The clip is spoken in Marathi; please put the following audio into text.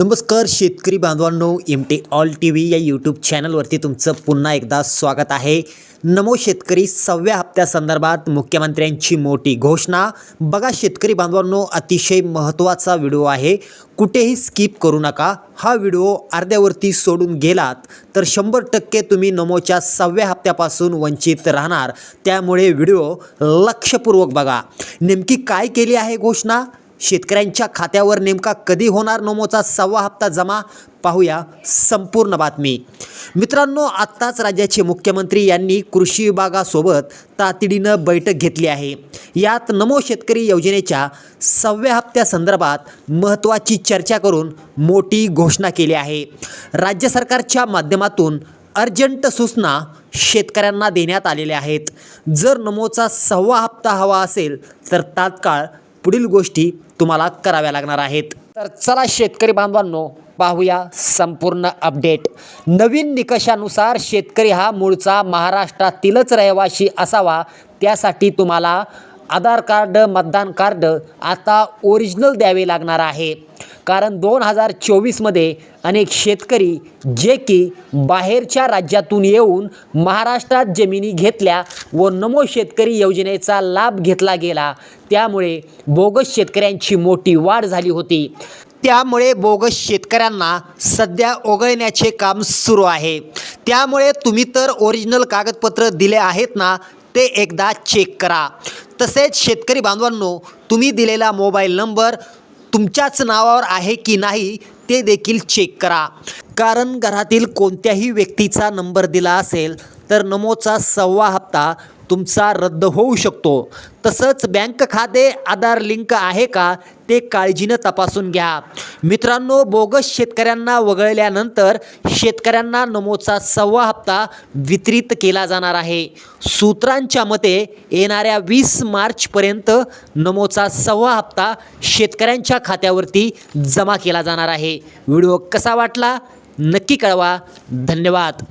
नमस्कार शेतकरी बांधवांनो M T all T V या यूट्यूब चॅनलवरती तुमचं पुन्हा एकदा स्वागत आहे. नमो शेतकरी सहाव्या हप्त्यासंदर्भात मुख्यमंत्र्यांची मोठी घोषणा. बघा शेतकरी बांधवांनो अतिशय महत्त्वाचा व्हिडिओ आहे. कुठेही स्किप करू नका. हा व्हिडिओ अर्ध्यावरती सोडून गेलात तर शंभर टक्के तुम्ही नमोच्या सहाव्या हप्त्यापासून वंचित राहणार. त्यामुळे व्हिडिओ लक्षपूर्वक बघा. नेमकी काय केली आहे घोषणा? शेतकऱ्यांच्या खात्यावर नेमका कधी होणार नमोचा सव्वा हप्ता जमा? पाहूया संपूर्ण बातमी. मित्रांनो आत्ताच राज्याचे मुख्यमंत्री यांनी कृषी विभागासोबत तातडीनं बैठक घेतली आहे. यात नमो शेतकरी योजनेच्या सहाव्या हप्त्यासंदर्भात महत्त्वाची चर्चा करून मोठी घोषणा केली आहे. राज्य सरकारच्या माध्यमातून अर्जंट सूचना शेतकऱ्यांना देण्यात आलेल्या आहेत. जर नमोचा सहावा हप्ता हवा असेल तर तात्काळ पुढील गोष्टी तुम्हाला कराव्या लागणार आहेत. तर चला शेतकरी बांधवांनो पाहूया संपूर्ण अपडेट. नवीन निकषानुसार शेतकरी हा मूळचा महाराष्ट्रातीलच रहिवाशी असावा त्यासाठी तुम्हाला आधार कार्ड मतदान कार्ड आता ओरिजिनल द्यावे लागणार आहे. कारण दोन हजार चोवीसमध्ये अनेक शेतकरी जे की बाहेरच्या राज्यातून येऊन महाराष्ट्रात जमिनी घेतल्या व नमो शेतकरी योजनेचा लाभ घेतला गेला. त्यामुळे बोगस शेतकऱ्यांची मोठी वाढ झाली होती. त्यामुळे बोगस शेतकऱ्यांना सध्या ओघळण्याचे काम सुरू आहे. त्यामुळे तुम्ही तर ओरिजिनल कागदपत्र दिले आहेत ना ते एकदा चेक करा. तसेच शेतकरी बांधवांनो तुम्ही दिलेला मोबाईल नंबर तुमच्याच नावावर आहे की नाही ते देखील चेक करा. कारण घरातील कोणत्याही व्यक्तीचा नंबर दिला असेल तर नमोचा सव्वा हप्ता तुमचा रद्द होऊ शकतो. तसंच बँक खाते आधार लिंक आहे का ते काळजीनं तपासून घ्या. मित्रांनो बोगस शेतकऱ्यांना वगळल्यानंतर शेतकऱ्यांना नमोचा सव्वा हप्ता वितरित केला जाणार आहे. सूत्रांच्या मते येणाऱ्या वीस मार्चपर्यंत नमोचा सव्वा हप्ता शेतकऱ्यांच्या खात्यावरती जमा केला जाणार आहे. व्हिडिओ कसा वाटला नक्की कळवा. धन्यवाद.